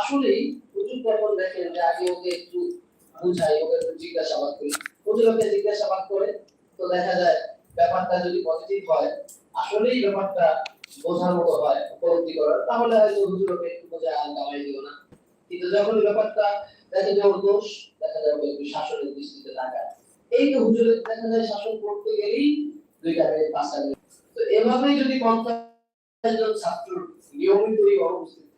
আসলেই হুজুর যখন দেখেন, যে আগে ওকে একটু বুঝাই, ওকে একটু জিজ্ঞাসাবাদ করি। হুজুর ওকে জিজ্ঞাসাবাদ করে, তো দেখা যায় ব্যাপারটা যদি পজিটিভ হয়, আসলেই ব্যাপারটা বোঝার মতো হয়, উপলব্ধি করার। তাহলে হয়তো হুজুর ওকে একটু বোঝায় আর গাওয়াই দিও না। কিন্তু যখন ব্যাপারটা দেখা যায় ওর দোষ, দেখা যায় ওকে শাসনের দৃষ্টিতে তাকায়। এই তো হুজুরের দেখা যায় শাসন করতে গেলেই দুইটা পাঁচটা তো এভাবেই যদি পঞ্চাশ জন ছাত্র নিয়মিতই অনুপস্থিত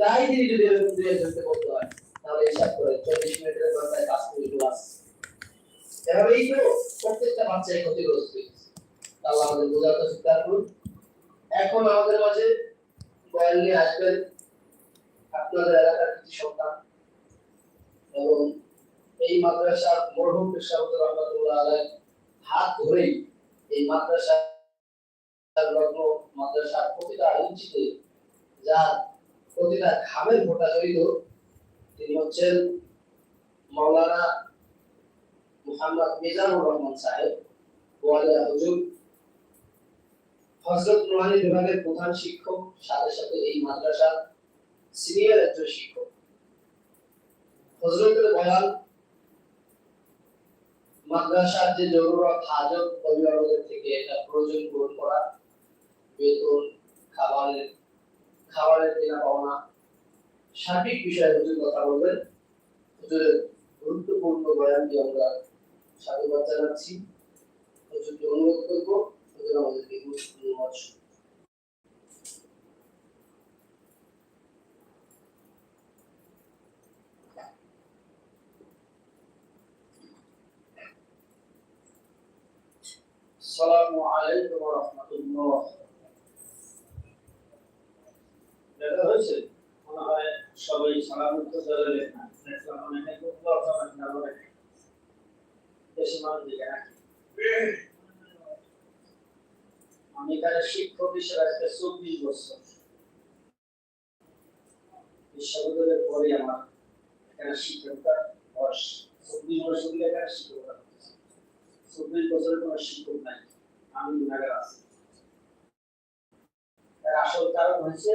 তাই তিনি যদি এরকম দুই একজনকে বলতে হয়, তাহলে হিসাব করে চল্লিশ মিনিটের ঘন্টায় পাঁচ মিনিট ক্লাস এভাবেই তো প্রত্যেকটা বাচ্চাই ক্ষতিগ্রস্ত আল্লাহ আমাদের বোঝার তো স্বীকার করুন। এখন আমাদের মাঝে নিয়ে আসবেন আপনাদের এলাকার কিছু সন্তান। এবং এই মাদ্রাসার মরহুম পেশাবত রহমতুল্লাহ আলাই হাত ধরেই এই মাদ্রাসার লগ্ন মাদ্রাসার প্রতিটা ইঞ্চিতে যার প্রতিটা খামের ফোটা জড়িত তিনি হচ্ছেন মাওলানা মুহাম্মদ মিজানুর রহমান সাহেব, ওয়ালিয়া হুজুর। হজরত নোয়ানি বিভাগের প্রধান শিক্ষক, সাথে সাথে এই মাদ্রাসার সিনিয়র একজন শিক্ষক। হজরতের বয়ান, মাদ্রাসার যে জরুরত হাজত অভিভাবকের থেকে এটা প্রয়োজন পূরণ করা, বেতন, খাবারের খাবারের কেনা পাওনা। সঠিক বিষয়ে হুজুর কথা বলবেন। হুজুরের গুরুত্বপূর্ণ বয়ানটি আমরা সাধুবাদ জানাচ্ছি। হুজুরকে অনুরোধ করব। হুজুর, আমাদেরকে গুরুত্বপূর্ণ মত শোনান। আসসালামু আলাইকুম ওয়া রাহমাতুল্লাহ দেখা হয়েছে মনে হয় সবাই জানালে না। দেখলাম অনেকে বেশি মানুষ দিকে আমি চব্বিশ বছর। বিশ্ববিদ্যালয়ের পরে চব্বিশ বছর কোনো শিক্ষক নাই। আমি গুণাগার আছি। আসল কারণ হচ্ছে